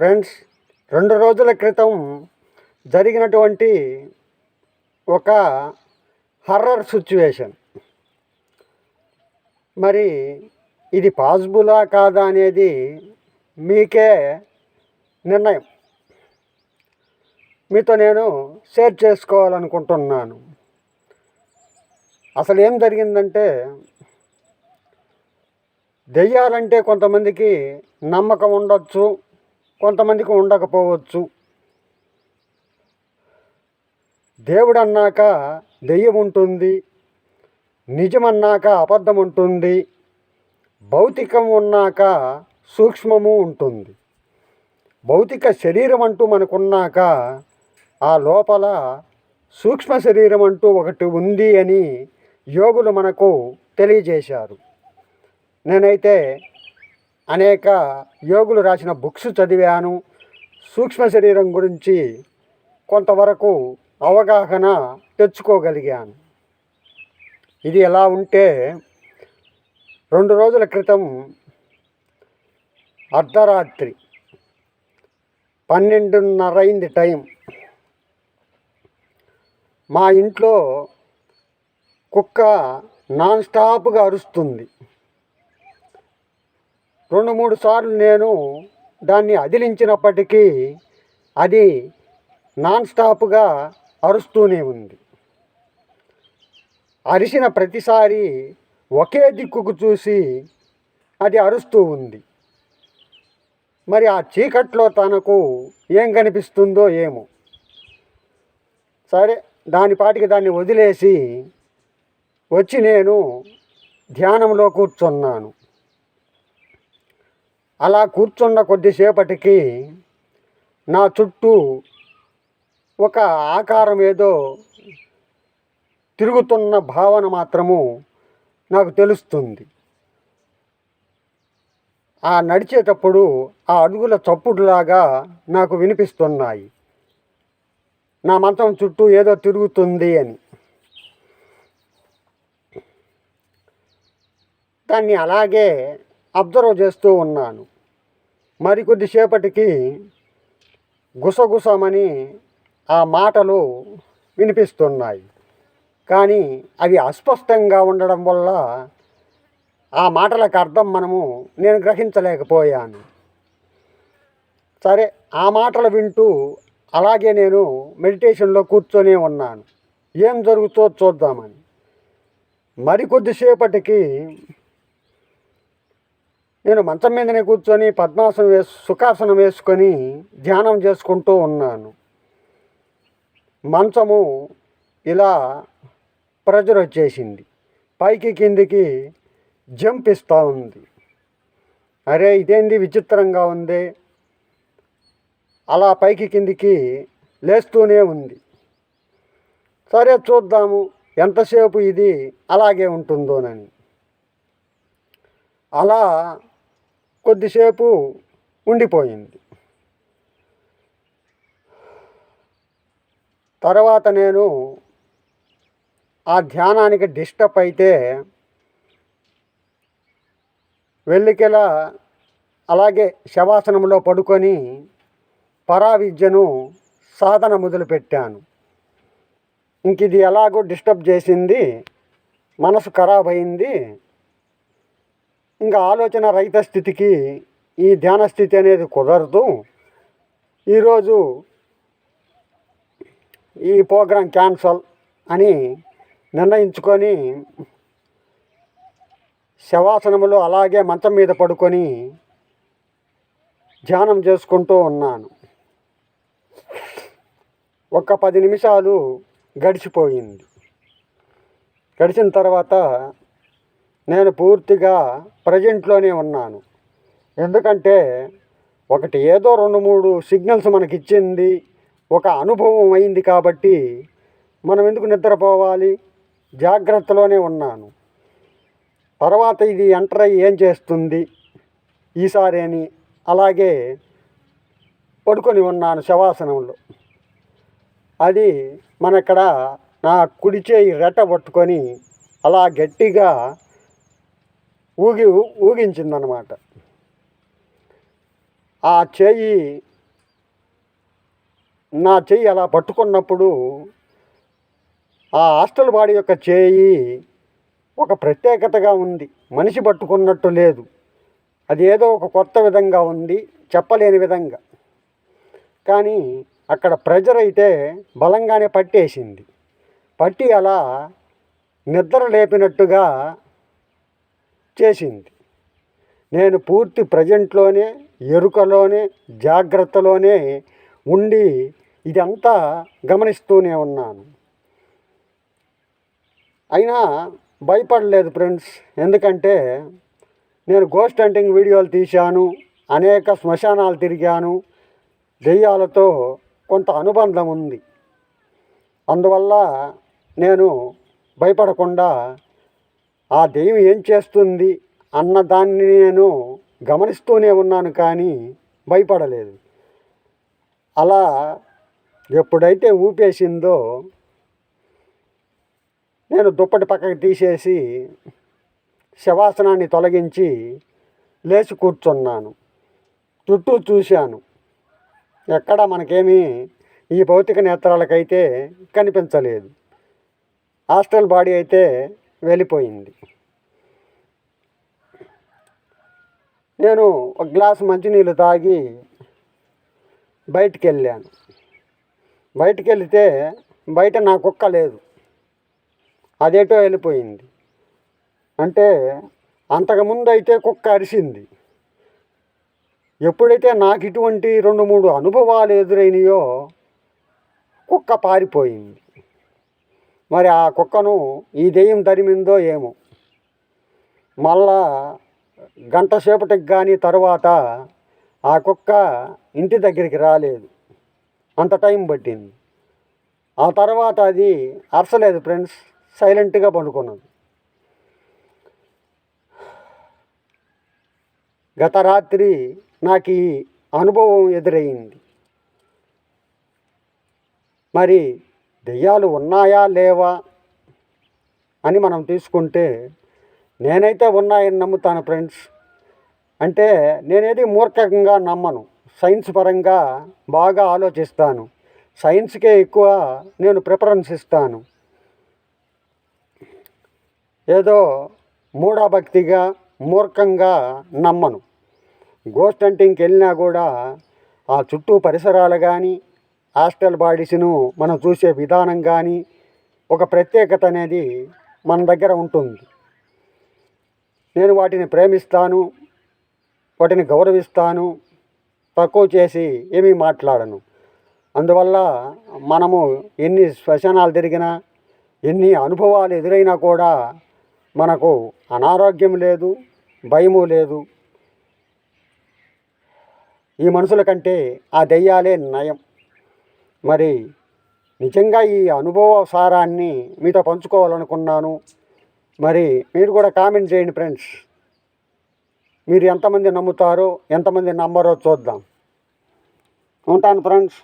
Friends రెండు రోజుల క్రితం జరిగినటువంటి ఒక హర్రర్ సిచ్యువేషన్. మరి ఇది పాసిబులా కాదా అనేది మీకే నిర్ణయం. మీతో నేను షేర్ చేసుకోవాలనుకుంటున్నాను. అసలు ఏం జరిగిందంటే దెయ్యాలంటే కొంతమందికి నమ్మకం ఉండొచ్చు కొంతమందికి ఉండకపోవచ్చు. దేవుడు అన్నాక దెయ్యం ఉంటుంది నిజమన్నాక అబద్ధం ఉంటుంది భౌతికం ఉన్నాక సూక్ష్మము ఉంటుంది. భౌతిక శరీరం అంటూ మనకున్నాక ఆ లోపల సూక్ష్మ శరీరం అంటూ ఒకటి ఉంది అని యోగులు మనకు తెలియజేశారు. నేనైతే అనేక యోగులు రాసిన బుక్స్ చదివాను. సూక్ష్మ శరీరం గురించి కొంతవరకు అవగాహన తెచ్చుకోగలిగాను. ఇది ఎలా ఉంటే రెండు రోజుల క్రితం అర్ధరాత్రి పన్నెండున్నరైంది టైం. మా ఇంట్లో కుక్క నాన్ స్టాప్గా అరుస్తుంది. రెండు మూడు సార్లు నేను దాన్ని అదిలించినప్పటికీ అది నాన్ స్టాప్గా అరుస్తూనే ఉంది. అరిసిన ప్రతిసారి ఒకే దిక్కుకు చూసి అది అరుస్తూ ఉంది. మరి ఆ చీకట్లో తనకు ఏం కనిపిస్తుందో ఏమో. సరే దాని పాటికి దాన్ని వదిలేసి వచ్చి నేను ధ్యానంలో కూర్చున్నాను. అలా కూర్చున్న కొద్దిసేపటికి నా చుట్టూ ఒక ఆకారం ఏదో తిరుగుతున్న భావన మాత్రము నాకు తెలుస్తుంది. ఆ నడిచేటప్పుడు ఆ అడుగుల చప్పుడులాగా నాకు వినిపిస్తున్నాయి. నా మంచం చుట్టూ ఏదో తిరుగుతుంది అని. దాన్ని అలాగే అబ్జర్వ్ చేస్తూ ఉన్నాను. మరికొద్దిసేపటికి గుసగుసమని ఆ మాటలు వినిపిస్తున్నాయి. కానీ అవి అస్పష్టంగా ఉండడం వల్ల ఆ మాటలకు అర్థం మనము నేను గ్రహించలేకపోయాను. సరే ఆ మాటలు వింటూ అలాగే నేను మెడిటేషన్లో కూర్చొని ఉన్నాను. ఏం జరుగుతో చూద్దామని. మరికొద్దిసేపటికి నేను మంచం మీదనే కూర్చొని పద్మాసనం వేసు సుఖాసనం వేసుకొని ధ్యానం చేసుకుంటూ ఉన్నాను. మంచము ఇలా ప్రెజర్ వచ్చేసింది పైకి కిందికి జంప్ ఇస్తూ ఉంది. అరే ఇదేంది? విచిత్రంగా ఉంది. అలా పైకి కిందికి లేస్తూనే ఉంది. సరే చూద్దాము. ఎంతసేపు ఇది అలాగే ఉంటుందోనని. అలా కొద్దిసేపు ఉండిపోయింది. తర్వాత నేను ఆ ధ్యానానికి డిస్టర్బ్ అయితే వెళ్ళికెలా అలాగే శవాసనంలో పడుకొని పరావిద్యను సాధన మొదలుపెట్టాను. ఇంక ఇది ఎలాగో డిస్టర్బ్ చేసింది మనసు ఖరాబ్ అయింది ఇంకా ఆలోచన రహిత స్థితికి ఈ ధ్యాన స్థితి అనేది కుదరదు. ఈరోజు ఈ ప్రోగ్రాం క్యాన్సల్ అని నిర్ణయించుకొని శవాసనములో అలాగే మంచం మీద పడుకొని ధ్యానం చేసుకుంటూ ఉన్నాను. ఒక పది నిమిషాలు గడిచిపోయింది. గడిచిన తర్వాత నేను పూర్తిగా ప్రజెంట్లోనే ఉన్నాను. ఎందుకంటే ఒకటి ఏదో రెండు మూడు సిగ్నల్స్ మనకి ఇచ్చింది ఒక అనుభవం అయింది కాబట్టి మనం ఎందుకు నిద్రపోవాలి? జాగ్రత్తలోనే ఉన్నాను. తర్వాత ఇది ఎంటర్ అయ్యి ఏం చేస్తుంది? ఈసారి అని అలాగే పడుకొని ఉన్నాను శవాసనంలో. అది మన ఇక్కడ నా కుడి చేయి రెట్ట పట్టుకొని అలా గట్టిగా ఊగి ఊగించిందనమాట ఆ చేయి నా చెయ్యి అలా పట్టుకున్నప్పుడు ఆ హాస్టల్ బాడీ యొక్క చేయి ఒక ప్రత్యేకతగా ఉంది. మనిషి పట్టుకున్నట్టు లేదు. అది ఏదో ఒక కొత్త విధంగా ఉంది చెప్పలేని విధంగా. కానీ అక్కడ ప్రెజర్ అయితే బలంగానే పట్టేసింది. పట్టి అలా నిద్ర లేపినట్టుగా చేసింది నేను పూర్తి ప్రజెంట్లోనే ఎరుకలోనే జాగ్రత్తలోనే ఉండి ఇదంతా గమనిస్తూనే ఉన్నాను. అయినా భయపడలేదు ఫ్రెండ్స్. ఎందుకంటే నేను గోస్ట్ హంటింగ్ వీడియోలు తీశాను అనేక శ్మశానాలు తిరిగాను దెయ్యాలతో కొంత అనుబంధం ఉంది. అందువల్ల నేను భయపడకుండా ఆ దెయ్యం ఏం చేస్తుంది అన్న దాన్ని నేను గమనిస్తూనే ఉన్నాను కానీ భయపడలేదు. అలా ఎప్పుడైతే ఊపేసిందో నేను దుప్పటి పక్కకి తీసేసి శవాసనాన్ని తొలగించి లేచి కూర్చున్నాను. చుట్టూ చూశాను. ఎక్కడా మనకేమీ ఈ భౌతిక నేత్రాలకైతే కనిపించలేదు. హాస్టల్ బాడీ అయితే వెళ్ళిపోయింది. నేను ఒక గ్లాసు మంచినీళ్ళు తాగి బయటికి వెళ్ళాను బయటికి వెళితే బయట నా కుక్క లేదు. అదేటో వెళ్ళిపోయింది. అంటే అంతకుముందు అయితే కుక్క అరిసింది. ఎప్పుడైతే నాకు ఇటువంటి రెండు మూడు అనుభవాలు ఎదురైనాయో కుక్క పారిపోయింది. మరి ఆ కుక్కను ఈ దెయ్యం తరిమిందో ఏమో. మళ్ళా గంట సేపటికి కానీ తర్వాత ఆ కుక్క ఇంటి దగ్గరికి రాలేదు. అంత టైం పట్టింది. ఆ తర్వాత అది అరసలేదు ఫ్రెండ్స్ సైలెంట్గా పండుకున్నది. గత రాత్రి నాకు ఈ అనుభవం ఎదురయ్యింది మరి దెయ్యాలు ఉన్నాయా లేవా అని మనం తీసుకుంటే నేనైతే ఉన్నాయని నమ్ముతాను ఫ్రెండ్స్. అంటే నేనేది మూర్ఖంగా నమ్మను. సైన్స్ పరంగా బాగా ఆలోచిస్తాను. సైన్స్కే ఎక్కువ నేను ప్రిఫరెన్స్ ఇస్తాను. ఏదో మూఢభక్తిగా మూర్ఖంగా నమ్మను. గోస్ట్ హంటింగ్కి వెళ్ళినా కూడా ఆ చుట్టూ పరిసరాలు కానీ హాస్టల్ బాడీస్ను మనం చూసే విధానం కానీ ఒక ప్రత్యేకత అనేది మన దగ్గర ఉంటుంది. నేను వాటిని ప్రేమిస్తాను వాటిని గౌరవిస్తాను తక్కువ చేసి ఏమీ మాట్లాడను. అందువల్ల మనము ఎన్ని శ్వశనాలు తిరిగినా ఎన్ని అనుభవాలు ఎదురైనా కూడా మనకు అనారోగ్యం లేదు భయము లేదు. ఈ మనుషుల కంటే ఆ దెయ్యాలే నయం. మరి నిజంగా ఈ అనుభవ సారాన్ని మీతో పంచుకోవాలనుకున్నాను. మరి మీరు కూడా కామెంట్ చేయండి ఫ్రెండ్స్. మీరు ఎంతమంది నమ్ముతారో ఎంతమంది నమ్మరో చూద్దాం. ఉంటాను ఫ్రెండ్స్.